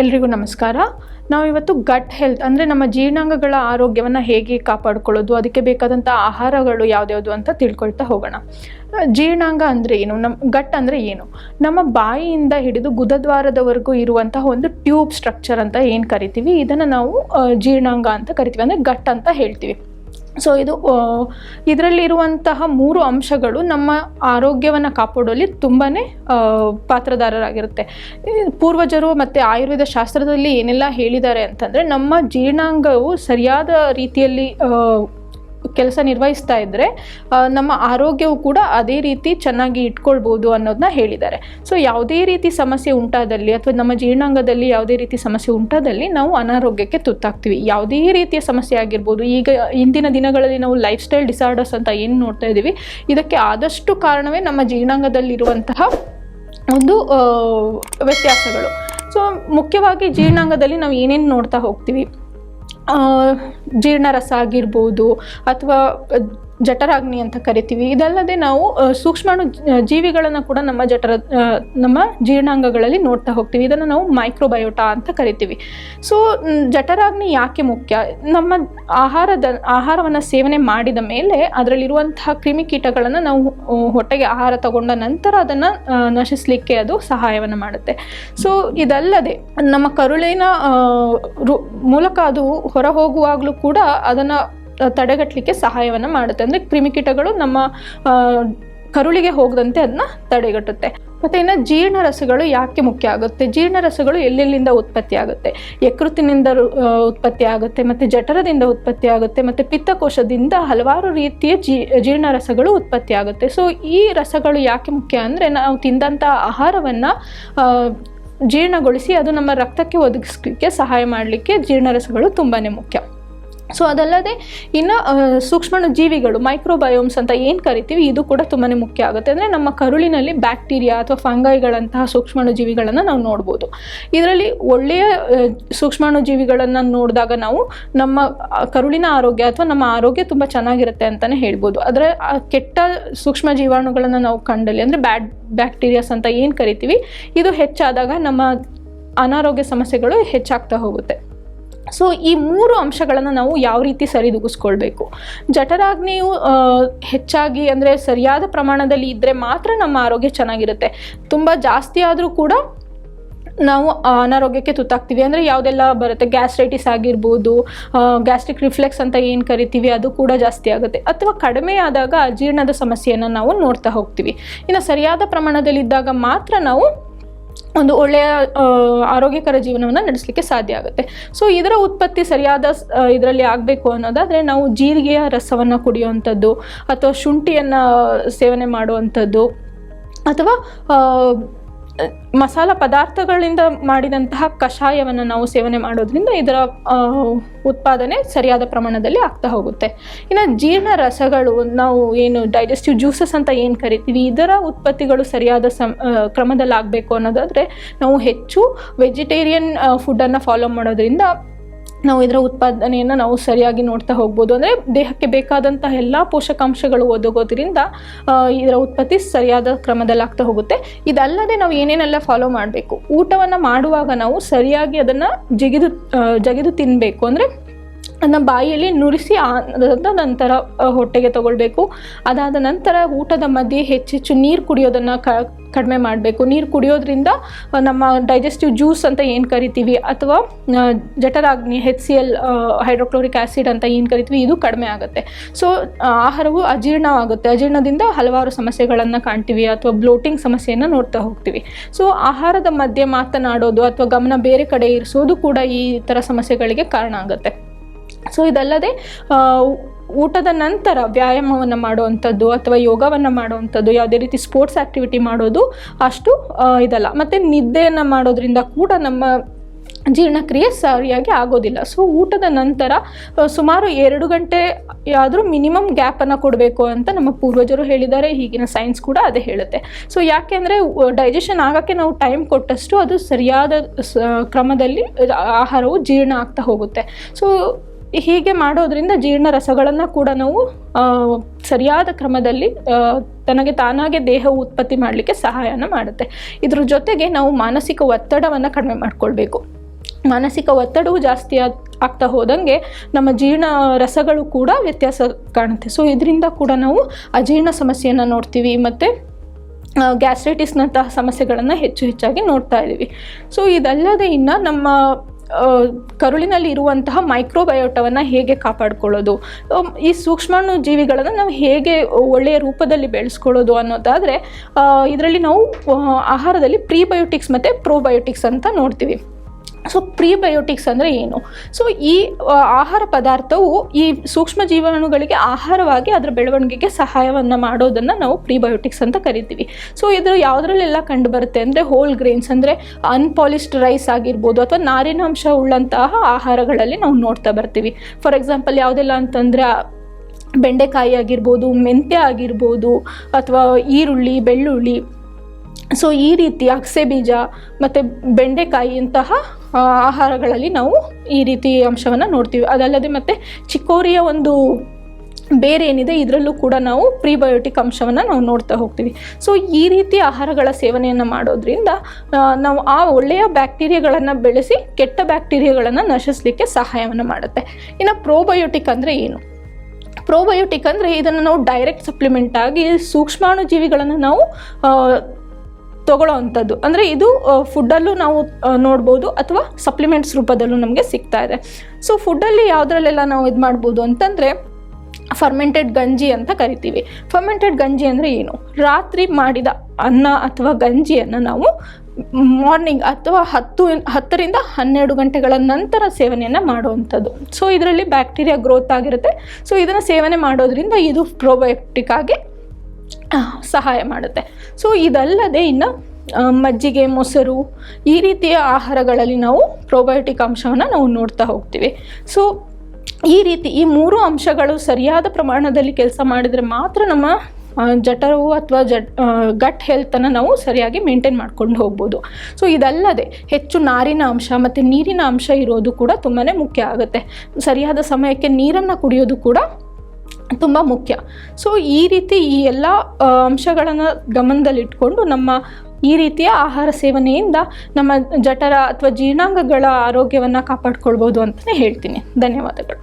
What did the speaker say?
ಎಲ್ರಿಗೂ ನಮಸ್ಕಾರ. ನಾವು ಇವತ್ತು ಗಟ್ ಹೆಲ್ತ್ ಅಂದರೆ ನಮ್ಮ ಜೀರ್ಣಾಂಗಗಳ ಆರೋಗ್ಯವನ್ನು ಹೇಗೆ ಕಾಪಾಡ್ಕೊಳ್ಳೋದು, ಅದಕ್ಕೆ ಬೇಕಾದಂಥ ಆಹಾರಗಳು ಯಾವ್ದ್ಯಾವುದು ಅಂತ ತಿಳ್ಕೊಳ್ತಾ ಹೋಗೋಣ. ಜೀರ್ಣಾಂಗ ಅಂದರೆ ಏನು? ನಮ್ಮ ಗಟ್ ಅಂದರೆ ಏನು? ನಮ್ಮ ಬಾಯಿಯಿಂದ ಹಿಡಿದು ಗುದದ್ವಾರದವರೆಗೂ ಇರುವಂತಹ ಒಂದು ಟ್ಯೂಬ್ ಸ್ಟ್ರಕ್ಚರ್ ಅಂತ ಏನು ಕರಿತೀವಿ? ಇದನ್ನು ನಾವು ಜೀರ್ಣಾಂಗ ಅಂತ ಕರಿತೀವಿ. ಅಂದರೆ ಗಟ್ ಅಂತ ಹೇಳ್ತೀವಿ. ಸೊ ಇದು ಇದರಲ್ಲಿರುವಂತಹ ಮೂರು ಅಂಶಗಳು ನಮ್ಮ ಆರೋಗ್ಯವನ್ನು ಕಾಪಾಡುವಲ್ಲಿ ತುಂಬಾ ಪಾತ್ರದಾರರಾಗಿರುತ್ತೆ. ಪೂರ್ವಜರು ಮತ್ತು ಆಯುರ್ವೇದ ಶಾಸ್ತ್ರದಲ್ಲಿ ಏನೆಲ್ಲ ಹೇಳಿದ್ದಾರೆ ಅಂತಂದರೆ ನಮ್ಮ ಜೀರ್ಣಾಂಗವು ಸರಿಯಾದ ರೀತಿಯಲ್ಲಿ ಕೆಲಸ ನಿರ್ವಹಿಸ್ತಾ ಇದ್ದರೆ ನಮ್ಮ ಆರೋಗ್ಯವು ಕೂಡ ಅದೇ ರೀತಿ ಚೆನ್ನಾಗಿ ಇಟ್ಕೊಳ್ಬೋದು ಅನ್ನೋದನ್ನ ಹೇಳಿದ್ದಾರೆ. ಸೊ ಯಾವುದೇ ರೀತಿ ಸಮಸ್ಯೆ ಉಂಟಾದಲ್ಲಿ ಅಥವಾ ನಮ್ಮ ಜೀರ್ಣಾಂಗದಲ್ಲಿ ಯಾವುದೇ ರೀತಿ ಸಮಸ್ಯೆ ಉಂಟಾದಲ್ಲಿ ನಾವು ಅನಾರೋಗ್ಯಕ್ಕೆ ತುತ್ತಾಗ್ತೀವಿ. ಯಾವುದೇ ರೀತಿಯ ಸಮಸ್ಯೆ ಆಗಿರ್ಬೋದು, ಈಗ ಇಂದಿನ ದಿನಗಳಲ್ಲಿ ನಾವು ಲೈಫ್ ಸ್ಟೈಲ್ ಡಿಸಾರ್ಡರ್ಸ್ ಅಂತ ಏನು ನೋಡ್ತಾ ಇದ್ದೀವಿ, ಇದಕ್ಕೆ ಆದಷ್ಟು ಕಾರಣವೇ ನಮ್ಮ ಜೀರ್ಣಾಂಗದಲ್ಲಿರುವಂತಹ ಒಂದು ವ್ಯತ್ಯಾಸಗಳು. ಸೊ ಮುಖ್ಯವಾಗಿ ಜೀರ್ಣಾಂಗದಲ್ಲಿ ನಾವು ಏನೇನು ನೋಡ್ತಾ ಹೋಗ್ತೀವಿ? ಜೀರ್ಣರಸ ಆಗಿರ್ಬೋದು ಅಥವಾ ಜಠರಾಗ್ನಿ ಅಂತ ಕರಿತೀವಿ. ಇದಲ್ಲದೆ ನಾವು ಸೂಕ್ಷ್ಮಾಣು ಜೀವಿಗಳನ್ನು ಕೂಡ ನಮ್ಮ ಜಠರ ನಮ್ಮ ಜೀರ್ಣಾಂಗಗಳಲ್ಲಿ ನೋಡ್ತಾ ಹೋಗ್ತೀವಿ. ಇದನ್ನು ನಾವು ಮೈಕ್ರೋಬಯೋಟಾ ಅಂತ ಕರಿತೀವಿ. ಸೊ ಜಠರಾಗ್ನಿ ಯಾಕೆ ಮುಖ್ಯ? ನಮ್ಮ ಆಹಾರದ, ಆಹಾರವನ್ನು ಸೇವನೆ ಮಾಡಿದ ಮೇಲೆ ಅದರಲ್ಲಿರುವಂತಹ ಕ್ರಿಮಿಕೀಟಗಳನ್ನು ನಾವು ಹೊಟ್ಟೆಗೆ ಆಹಾರ ತಗೊಂಡ ನಂತರ ಅದನ್ನು ನಶಿಸಲಿಕ್ಕೆ ಅದು ಸಹಾಯವನ್ನು ಮಾಡುತ್ತೆ. ಸೊ ಇದಲ್ಲದೆ ನಮ್ಮ ಕರುಳಿನ ಮೂಲಕ ಅದು ಹೊರ ಹೋಗುವಾಗಲೂ ಕೂಡ ಅದನ್ನು ತಡೆಗಟ್ಟಲಿಕ್ಕೆ ಸಹಾಯವನ್ನು ಮಾಡುತ್ತೆ. ಅಂದರೆ ಕ್ರಿಮಿಕೀಟಗಳು ನಮ್ಮ ಕರುಳಿಗೆ ಹೋಗದಂತೆ ಅದನ್ನ ತಡೆಗಟ್ಟುತ್ತೆ. ಮತ್ತು ಇನ್ನು ಜೀರ್ಣರಸಗಳು ಯಾಕೆ ಮುಖ್ಯ ಆಗುತ್ತೆ? ಜೀರ್ಣರಸಗಳು ಎಲ್ಲೆಲ್ಲಿಂದ ಉತ್ಪತ್ತಿ ಆಗುತ್ತೆ? ಆ, ಉತ್ಪತ್ತಿ ಆಗುತ್ತೆ ಮತ್ತು ಜಠರದಿಂದ ಉತ್ಪತ್ತಿ ಆಗುತ್ತೆ ಮತ್ತು ಪಿತ್ತಕೋಶದಿಂದ ಹಲವಾರು ರೀತಿಯ ಜೀ ಜೀರ್ಣರಸಗಳು ಉತ್ಪತ್ತಿ ಆಗುತ್ತೆ. ಸೊ ಈ ರಸಗಳು ಯಾಕೆ ಮುಖ್ಯ ಅಂದರೆ ನಾವು ತಿಂದಂಥ ಆಹಾರವನ್ನು ಜೀರ್ಣಗೊಳಿಸಿ ಅದು ನಮ್ಮ ರಕ್ತಕ್ಕೆ ಒದಗಿಸ್ಲಿಕ್ಕೆ ಸಹಾಯ ಮಾಡಲಿಕ್ಕೆ ಜೀರ್ಣರಸಗಳು ತುಂಬಾ ಮುಖ್ಯ. ಸೊ ಅದಲ್ಲದೆ ಇನ್ನು ಸೂಕ್ಷ್ಮಣ ಜೀವಿಗಳು ಮೈಕ್ರೋಬಯೋಮ್ಸ್ ಅಂತ ಏನು ಕರಿತೀವಿ, ಇದು ಕೂಡ ತುಂಬಾ ಮುಖ್ಯ ಆಗುತ್ತೆ. ಅಂದರೆ ನಮ್ಮ ಕರುಳಿನಲ್ಲಿ ಬ್ಯಾಕ್ಟೀರಿಯಾ ಅಥವಾ ಫಂಗೈಗಳಂತಹ ಸೂಕ್ಷ್ಮಾಣು ಜೀವಿಗಳನ್ನು ನಾವು ನೋಡ್ಬೋದು. ಇದರಲ್ಲಿ ಒಳ್ಳೆಯ ಸೂಕ್ಷ್ಮಾಣು ಜೀವಿಗಳನ್ನು ನೋಡಿದಾಗ ನಾವು ನಮ್ಮ ಕರುಳಿನ ಆರೋಗ್ಯ ಅಥವಾ ನಮ್ಮ ಆರೋಗ್ಯ ತುಂಬ ಚೆನ್ನಾಗಿರುತ್ತೆ ಅಂತಲೇ ಹೇಳ್ಬೋದು. ಆದರೆ ಕೆಟ್ಟ ಸೂಕ್ಷ್ಮ ಜೀವಾಣುಗಳನ್ನು ನಾವು ಕಂಡಲ್ಲಿ, ಅಂದರೆ ಬ್ಯಾಡ್ ಬ್ಯಾಕ್ಟೀರಿಯಾಸ್ ಅಂತ ಏನು ಕರಿತೀವಿ, ಇದು ಹೆಚ್ಚಾದಾಗ ನಮ್ಮ ಅನಾರೋಗ್ಯ ಸಮಸ್ಯೆಗಳು ಹೆಚ್ಚಾಗ್ತಾ ಹೋಗುತ್ತೆ. ಸೊ ಈ ಮೂರು ಅಂಶಗಳನ್ನು ನಾವು ಯಾವ ರೀತಿ ಸರಿದೂಗಿಸ್ಕೊಳ್ಬೇಕು? ಜಠರಾಗ್ನಿಯು ಹೆಚ್ಚಾಗಿ ಅಂದರೆ ಸರಿಯಾದ ಪ್ರಮಾಣದಲ್ಲಿ ಇದ್ದರೆ ಮಾತ್ರ ನಮ್ಮ ಆರೋಗ್ಯ ಚೆನ್ನಾಗಿರುತ್ತೆ. ತುಂಬ ಜಾಸ್ತಿ ಆದರೂ ಕೂಡ ನಾವು ಅನಾರೋಗ್ಯಕ್ಕೆ ತುತ್ತಾಗ್ತೀವಿ. ಅಂದರೆ ಯಾವುದೆಲ್ಲ ಬರುತ್ತೆ? ಗ್ಯಾಸ್ಟ್ರೈಟಿಸ್ ಆಗಿರ್ಬೋದು ಗ್ಯಾಸ್ಟ್ರಿಕ್ ರಿಫ್ಲೆಕ್ಸ್ ಅಂತ ಏನು ಕರಿತೀವಿ, ಅದು ಕೂಡ ಜಾಸ್ತಿ ಆಗುತ್ತೆ. ಅಥವಾ ಕಡಿಮೆ ಆದಾಗ ಅಜೀರ್ಣದ ಸಮಸ್ಯೆಯನ್ನು ನಾವು ನೋಡ್ತಾ ಹೋಗ್ತೀವಿ. ಇನ್ನು ಸರಿಯಾದ ಪ್ರಮಾಣದಲ್ಲಿದ್ದಾಗ ಮಾತ್ರ ನಾವು ಒಂದು ಒಳ್ಳೆಯ ಆರೋಗ್ಯಕರ ಜೀವನವನ್ನು ನಡೆಸಲಿಕ್ಕೆ ಸಾಧ್ಯ ಆಗುತ್ತೆ. ಸೊ ಇದರ ಉತ್ಪತ್ತಿ ಸರಿಯಾದ ಇದರಲ್ಲಿ ಆಗಬೇಕು ಅನ್ನೋದಾದರೆ ನಾವು ಜೀರಿಗೆಯ ರಸವನ್ನು ಕುಡಿಯುವಂಥದ್ದು ಅಥವಾ ಶುಂಠಿಯನ್ನು ಸೇವನೆ ಮಾಡುವಂಥದ್ದು ಅಥವಾ ಮಸಾಲ ಪದಾರ್ಥಗಳಿಂದ ಮಾಡಿದಂತಹ ಕಷಾಯವನ್ನು ನಾವು ಸೇವನೆ ಮಾಡೋದ್ರಿಂದ ಇದರ ಉತ್ಪಾದನೆ ಸರಿಯಾದ ಪ್ರಮಾಣದಲ್ಲಿ ಆಗ್ತಾ ಹೋಗುತ್ತೆ. ಇನ್ನು ಜೀರ್ಣ ರಸಗಳು, ನಾವು ಏನು ಡೈಜೆಸ್ಟಿವ್ ಜ್ಯೂಸಸ್ ಅಂತ ಏನು ಕರಿತೀವಿ, ಇದರ ಉತ್ಪತ್ತಿಗಳು ಸರಿಯಾದ ಸಮ್ ಕ್ರಮದಲ್ಲಿ ಆಗಬೇಕು ಅನ್ನೋದಾದರೆ ನಾವು ಹೆಚ್ಚು ವೆಜಿಟೇರಿಯನ್ ಫುಡ್ಡನ್ನು ಫಾಲೋ ಮಾಡೋದ್ರಿಂದ ನಾವು ಇದರ ಉತ್ಪಾದನೆಯನ್ನು ನಾವು ಸರಿಯಾಗಿ ನೋಡ್ತಾ ಹೋಗ್ಬೋದು. ಅಂದರೆ ದೇಹಕ್ಕೆ ಬೇಕಾದಂತಹ ಎಲ್ಲ ಪೋಷಕಾಂಶಗಳು ಒದಗೋದ್ರಿಂದ ಇದರ ಉತ್ಪತ್ತಿ ಸರಿಯಾದ ಕ್ರಮದಲ್ಲಿ ಆಗ್ತಾ ಹೋಗುತ್ತೆ. ಇದಲ್ಲದೆ ನಾವು ಏನೇನೆಲ್ಲ ಫಾಲೋ ಮಾಡಬೇಕು? ಊಟವನ್ನು ಮಾಡುವಾಗ ನಾವು ಸರಿಯಾಗಿ ಅದನ್ನು ಜಗಿದು ಜಗಿದು ತಿನ್ನಬೇಕು ಅಂದರೆ ಅದನ್ನ ಬಾಯಿಯಲ್ಲಿ ನುರಿಸಿ ಆದ ನಂತರ ಹೊಟ್ಟೆಗೆ ತಗೊಳ್ಬೇಕು. ಅದಾದ ನಂತರ ಊಟದ ಮಧ್ಯೆ ಹೆಚ್ಚೆಚ್ಚು ನೀರು ಕುಡಿಯೋದನ್ನು ಕ ಕಡಿಮೆ ಮಾಡಬೇಕು. ನೀರು ಕುಡಿಯೋದ್ರಿಂದ ನಮ್ಮ ಡೈಜೆಸ್ಟಿವ್ ಜ್ಯೂಸ್ ಅಂತ ಏನು ಕರಿತೀವಿ ಅಥವಾ ಜಠರಾಗ್ನಿ H C L hydrochloric acid ಅಂತ ಏನು ಕರಿತೀವಿ, ಇದು ಕಡಿಮೆ ಆಗುತ್ತೆ. ಸೊ ಆಹಾರವು ಅಜೀರ್ಣವಾಗುತ್ತೆ. ಅಜೀರ್ಣದಿಂದ ಹಲವಾರು ಸಮಸ್ಯೆಗಳನ್ನು ಕಾಣ್ತೀವಿ ಅಥವಾ ಬ್ಲೋಟಿಂಗ್ ಸಮಸ್ಯೆಯನ್ನು ನೋಡ್ತಾ ಹೋಗ್ತೀವಿ. ಸೊ ಆಹಾರದ ಮಧ್ಯೆ ಮಾತನಾಡೋದು ಅಥವಾ ಗಮನ ಬೇರೆ ಕಡೆ ಇರಿಸೋದು ಕೂಡ ಈ ಥರ ಸಮಸ್ಯೆಗಳಿಗೆ ಕಾರಣ ಆಗುತ್ತೆ. ಸೊ ಇದಲ್ಲದೆ ಊಟದ ನಂತರ ವ್ಯಾಯಾಮವನ್ನು ಮಾಡುವಂಥದ್ದು ಅಥವಾ ಯೋಗವನ್ನು ಮಾಡುವಂಥದ್ದು, ಯಾವುದೇ ರೀತಿ ಸ್ಪೋರ್ಟ್ಸ್ ಆ್ಯಕ್ಟಿವಿಟಿ ಮಾಡೋದು ಅಷ್ಟು ಇದಲ್ಲ. ಮತ್ತು ನಿದ್ದೆಯನ್ನು ಮಾಡೋದ್ರಿಂದ ಕೂಡ ನಮ್ಮ ಜೀರ್ಣಕ್ರಿಯೆ ಸರಿಯಾಗಿ ಆಗೋದಿಲ್ಲ. ಸೊ ಊಟದ ನಂತರ ಸುಮಾರು ಎರಡು ಗಂಟೆ ಆದರೂ ಮಿನಿಮಮ್ ಗ್ಯಾಪನ್ನು ಕೊಡಬೇಕು ಅಂತ ನಮ್ಮ ಪೂರ್ವಜರು ಹೇಳಿದ್ದಾರೆ. ಈಗಿನ ಸೈನ್ಸ್ ಕೂಡ ಅದೇ ಹೇಳುತ್ತೆ. ಸೊ ಯಾಕೆ ಅಂದರೆ ಡೈಜೆಷನ್ ಆಗೋಕ್ಕೆ ನಾವು ಟೈಮ್ ಕೊಟ್ಟಷ್ಟು ಅದು ಸರಿಯಾದ ಕ್ರಮದಲ್ಲಿ ಆಹಾರವು ಜೀರ್ಣ ಆಗ್ತಾ ಹೋಗುತ್ತೆ. ಸೊ ಹೀಗೆ ಮಾಡೋದ್ರಿಂದ ಜೀರ್ಣ ರಸಗಳನ್ನು ಕೂಡ ನಾವು ಸರಿಯಾದ ಕ್ರಮದಲ್ಲಿ ತನಗೆ ತಾನಾಗೆ ದೇಹವು ಉತ್ಪತ್ತಿ ಮಾಡಲಿಕ್ಕೆ ಸಹಾಯನ ಮಾಡುತ್ತೆ. ಇದ್ರ ಜೊತೆಗೆ ನಾವು ಮಾನಸಿಕ ಒತ್ತಡವನ್ನು ಕಡಿಮೆ ಮಾಡಿಕೊಳ್ಬೇಕು. ಮಾನಸಿಕ ಒತ್ತಡವು ಜಾಸ್ತಿ ಆಗ್- ಆಗ್ತಾ ಹೋದಂಗೆ ನಮ್ಮ ಜೀರ್ಣ ರಸಗಳು ಕೂಡ ವ್ಯತ್ಯಾಸ ಕಾಣುತ್ತೆ. ಸೊ ಇದರಿಂದ ಕೂಡ ನಾವು ಅಜೀರ್ಣ ಸಮಸ್ಯೆಯನ್ನು ನೋಡ್ತೀವಿ ಮತ್ತು ಗ್ಯಾಸ್ಟ್ರೈಟಿಸ್ನಂತಹ ಸಮಸ್ಯೆಗಳನ್ನು ಹೆಚ್ಚು ಹೆಚ್ಚಾಗಿ ನೋಡ್ತಾ ಇದ್ದೀವಿ. ಸೊ ಇದಲ್ಲದೆ ಇನ್ನು ನಮ್ಮ ಕರುಳಿನಲ್ಲಿ ಇರುವಂತಹ ಮೈಕ್ರೋಬಯೋಟವನ್ನು ಹೇಗೆ ಕಾಪಾಡ್ಕೊಳ್ಳೋದು? ಈ ಸೂಕ್ಷ್ಮಾಣು ಜೀವಿಗಳನ್ನು ನಾವು ಹೇಗೆ ಒಳ್ಳೆಯ ರೂಪದಲ್ಲಿ ಬೆಳೆಸ್ಕೊಳ್ಳೋದು ಅನ್ನೋದಾದರೆ ಇದರಲ್ಲಿ ನಾವು ಆಹಾರದಲ್ಲಿ ಪ್ರೀಬಯೋಟಿಕ್ಸ್ ಮತ್ತು ಪ್ರೋಬಯೋಟಿಕ್ಸ್ ಅಂತ ನೋಡ್ತೀವಿ. ಸೊ ಪ್ರೀಬಯೋಟಿಕ್ಸ್ ಅಂದರೆ ಏನು? ಸೊ ಈ ಆಹಾರ ಪದಾರ್ಥವು ಈ ಸೂಕ್ಷ್ಮ ಜೀವಾಣುಗಳಿಗೆ ಆಹಾರವಾಗಿ ಅದರ ಬೆಳವಣಿಗೆಗೆ ಸಹಾಯವನ್ನು ಮಾಡೋದನ್ನು ನಾವು ಪ್ರೀಬಯೋಟಿಕ್ಸ್ ಅಂತ ಕರಿತೀವಿ. ಸೊ ಇದು ಯಾವುದರಲ್ಲೆಲ್ಲ ಕಂಡು ಬರುತ್ತೆ ಅಂದರೆ ಹೋಲ್ ಗ್ರೇನ್ಸ್ ಅಂದರೆ ಅನ್ಪಾಲಿಶ್ಡ್ ರೈಸ್ ಆಗಿರ್ಬೋದು ಅಥವಾ ನಾರಿನಾಂಶ ಉಳ್ಳಂತಹ ಆಹಾರಗಳಲ್ಲಿ ನಾವು ನೋಡ್ತಾ ಬರ್ತೀವಿ. ಫಾರ್ ಎಕ್ಸಾಂಪಲ್ ಯಾವುದೆಲ್ಲ ಅಂತಂದರೆ ಬೆಂಡೆಕಾಯಿ ಆಗಿರ್ಬೋದು ಮೆಂತ್ಯ ಆಗಿರ್ಬೋದು ಅಥವಾ ಈರುಳ್ಳಿ ಬೆಳ್ಳುಳ್ಳಿ. ಸೊ ಈ ರೀತಿ ಅಗಸೆ ಬೀಜ ಮತ್ತು ಬೆಂಡೆಕಾಯಿ ಇಂತಹ ಆ, ಆಹಾರಗಳಲ್ಲಿ ನಾವು ಈ ರೀತಿ ಅಂಶವನ್ನು ನೋಡ್ತೀವಿ. ಅದಲ್ಲದೆ ಮತ್ತು ಚಿಕೋರಿಯ ಒಂದು ಬೇರೆ ಏನಿದೆ, ಇದರಲ್ಲೂ ಕೂಡ ನಾವು ಪ್ರೀಬಯೋಟಿಕ್ ಅಂಶವನ್ನು ನಾವು ನೋಡ್ತಾ ಹೋಗ್ತೀವಿ. ಸೊ ಈ ರೀತಿ ಆಹಾರಗಳ ಸೇವನೆಯನ್ನು ಮಾಡೋದ್ರಿಂದ ನಾವು ಆ ಒಳ್ಳೆಯ ಬ್ಯಾಕ್ಟೀರಿಯಾಗಳನ್ನು ಬೆಳೆಸಿ ಕೆಟ್ಟ ಬ್ಯಾಕ್ಟೀರಿಯಾಗಳನ್ನು ನಶಿಸಲಿಕ್ಕೆ ಸಹಾಯವನ್ನು ಮಾಡುತ್ತೆ. ಇನ್ನು ಪ್ರೋಬಯೋಟಿಕ್ ಅಂದರೆ ಏನು? ಪ್ರೋಬಯೋಟಿಕ್ ಅಂದರೆ ಇದನ್ನು ನಾವು ಡೈರೆಕ್ಟ್ ಸಪ್ಲಿಮೆಂಟ್ ಆಗಿ ಸೂಕ್ಷ್ಮಾಣು ಜೀವಿಗಳನ್ನು ನಾವು ತಗೊಳ್ಳೋ ಅಂಥದ್ದು ಅಂದರೆ ಇದು ಫುಡ್ಡಲ್ಲೂ ನಾವು ನೋಡ್ಬೋದು ಅಥವಾ ಸಪ್ಲಿಮೆಂಟ್ಸ್ ರೂಪದಲ್ಲೂ ನಮಗೆ ಸಿಗ್ತಾ ಇದೆ. ಸೊ ಫುಡ್ಡಲ್ಲಿ ಯಾವುದ್ರಲ್ಲೆಲ್ಲ ನಾವು ಇದು ಮಾಡ್ಬೋದು ಅಂತಂದರೆ ಫರ್ಮೆಂಟೆಡ್ ಗಂಜಿ ಅಂತ ಕರಿತೀವಿ. ಫರ್ಮೆಂಟೆಡ್ ಗಂಜಿ ಅಂದರೆ ಏನು? ರಾತ್ರಿ ಮಾಡಿದ ಅನ್ನ ಅಥವಾ ಗಂಜಿಯನ್ನು ನಾವು ಮಾರ್ನಿಂಗ್ ಅಥವಾ ಹತ್ತು, ಹತ್ತರಿಂದ ಹನ್ನೆರಡು ಗಂಟೆಗಳ ನಂತರ ಸೇವನೆಯನ್ನು ಮಾಡುವಂಥದ್ದು. ಸೊ ಇದರಲ್ಲಿ ಬ್ಯಾಕ್ಟೀರಿಯಾ ಗ್ರೋತ್ ಆಗಿರುತ್ತೆ. ಸೊ ಇದನ್ನು ಸೇವನೆ ಮಾಡೋದ್ರಿಂದ ಇದು ಪ್ರೋಬಯೋಟಿಕ್ ಆಗಿ ಸಹಾಯ ಮಾಡುತ್ತೆ. ಸೊ ಇದಲ್ಲದೆ ಇನ್ನು ಮಜ್ಜಿಗೆ, ಮೊಸರು ಈ ರೀತಿಯ ಆಹಾರಗಳಲ್ಲಿ ನಾವು ಪ್ರೊಬಯೋಟಿಕ್ ಅಂಶವನ್ನು ನಾವು ನೋಡ್ತಾ ಹೋಗ್ತೀವಿ. ಸೊ ಈ ರೀತಿ ಈ ಮೂರು ಅಂಶಗಳು ಸರಿಯಾದ ಪ್ರಮಾಣದಲ್ಲಿ ಕೆಲಸ ಮಾಡಿದರೆ ಮಾತ್ರ ನಮ್ಮ ಜಠರವು ಅಥವಾ ಜಟ್ ಗಟ್ ಹೆಲ್ತನ್ನು ನಾವು ಸರಿಯಾಗಿ ಮೇಂಟೈನ್ ಮಾಡ್ಕೊಂಡು ಹೋಗ್ಬೋದು. ಸೊ ಇದಲ್ಲದೆ ಹೆಚ್ಚು ನಾರಿನ ಅಂಶ ಮತ್ತು ನೀರಿನ ಅಂಶ ಇರೋದು ಕೂಡ ತುಂಬಾ ಮುಖ್ಯ ಆಗುತ್ತೆ. ಸರಿಯಾದ ಸಮಯಕ್ಕೆ ನೀರನ್ನು ಕುಡಿಯೋದು ಕೂಡ ತುಂಬ ಮುಖ್ಯ. ಸೊ ಈ ರೀತಿ ಈ ಎಲ್ಲ ಅಂಶಗಳನ್ನು ಗಮನದಲ್ಲಿಟ್ಕೊಂಡು ನಮ್ಮ ಈ ರೀತಿಯ ಆಹಾರ ಸೇವನೆಯಿಂದ ನಮ್ಮ ಜಠರ ಅಥವಾ ಜೀರ್ಣಾಂಗಗಳ ಆರೋಗ್ಯವನ್ನು ಕಾಪಾಡ್ಕೊಳ್ಬೋದು ಅಂತಲೇ ಹೇಳ್ತೀನಿ. ಧನ್ಯವಾದಗಳು.